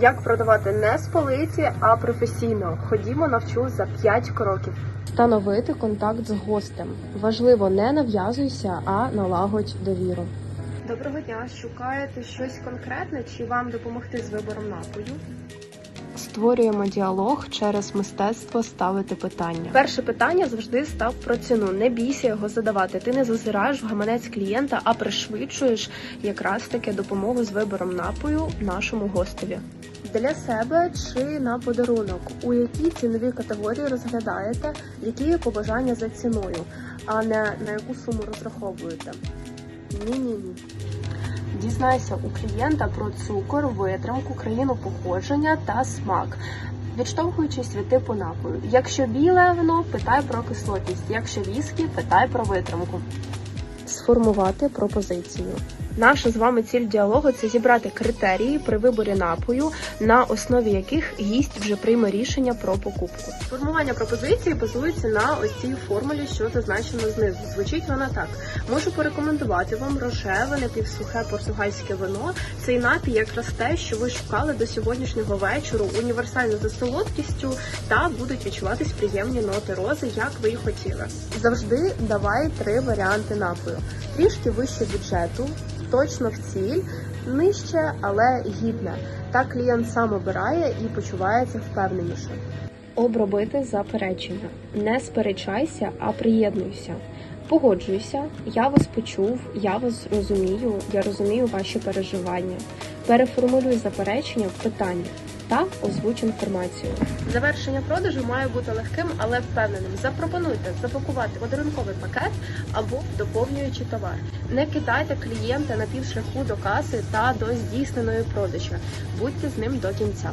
Як продавати не з полиці, а професійно. Ходімо, навчу за 5 кроків. Встановити контакт з гостем. Важливо, не нав'язуйся, а налагодь довіру. Доброго дня. Шукаєте щось конкретне чи вам допомогти з вибором напою? Створюємо діалог через мистецтво ставити питання. Перше питання завжди став про ціну. Не бійся його задавати. Ти не зазираєш в гаманець клієнта, а пришвидшуєш якраз таки допомогу з вибором напою нашому гостеві. Для себе чи на подарунок, у якій ціновій категорії розглядаєте, які є побажання за ціною, а не на яку суму розраховуєте. Ні, ні, ні. Дізнайся у клієнта про цукор, витримку, країну походження та смак. Відштовхуючись від типу напою. Якщо біле вино, питай про кислотність. Якщо віскі, питай про витримку. Сформувати пропозицію. Наша з вами ціль діалогу це зібрати критерії при виборі напою, на основі яких гість вже прийме рішення про покупку. Формування пропозиції базується на ось цій формулі, що зазначено знизу. Звучить вона так: можу порекомендувати вам рожеве, напівсухе португальське вино. Цей напій якраз те, що ви шукали до сьогоднішнього вечору, універсально за солодкістю та будуть відчуватись приємні ноти рози, як ви і хотіли. Завжди давай три варіанти напою: трішки вище бюджету, точно в ціль, нижче, але гідне. Так клієнт сам обирає і почувається впевненіше. Обробити заперечення. Не сперечайся, а приєднуйся. Погоджуйся, я вас почув, я вас розумію, я розумію ваші переживання. Переформулюй заперечення в питання та озвуч інформацію. Завершення продажу має бути легким, але впевненим. Запропонуйте запакувати подарунковий пакет або доповнюючи товар. Не кидайте клієнта на півшляху до каси та до здійсненої продажі. Будьте з ним до кінця.